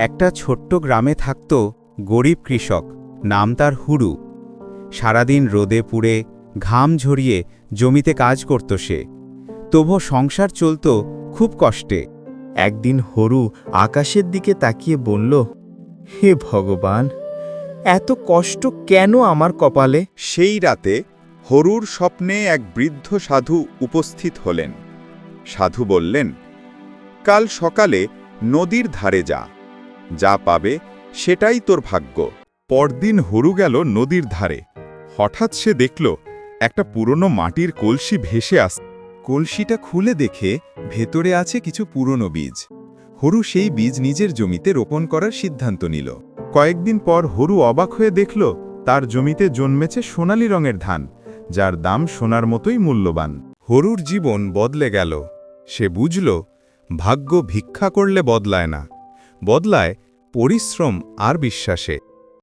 একটা ছোট্ট গ্রামে থাকত গরিব কৃষক, নাম তার হুরু। সারাদিন রোদে পুড়ে, ঘাম ঝরিয়ে জমিতে কাজ করত সে। তবু সংসার চলত খুব কষ্টে। একদিন হরু আকাশের দিকে তাকিয়ে বলল, হে ভগবান, এত কষ্ট কেন আমার কপালে? সেই রাতে হরুর স্বপ্নে এক বৃদ্ধ সাধু উপস্থিত হলেন। সাধু বললেন, কাল সকালে নদীর ধারে যা। যা পাবে, সেটাই তোর ভাগ্য। পরদিন হরু গেল নদীর ধারে। হঠাৎ সে দেখল, একটা পুরনো মাটির কলসি ভেসে আস কলসিটা খুলে দেখে ভেতরে আছে কিছু পুরনো বীজ। হরু সেই বীজ নিজের জমিতে রোপণ করার সিদ্ধান্ত নিল। কয়েকদিন পর হরু অবাক হয়ে দেখল, তার জমিতে জন্মেছে সোনালি রঙের ধান, যার দাম সোনার মতোই মূল্যবান। হরুর জীবন বদলে গেল। সে বুঝল, ভাগ্য ভিক্ষা করলে বদলায় না। বদলায় পরিশ্রম আর বিশ্বাসে।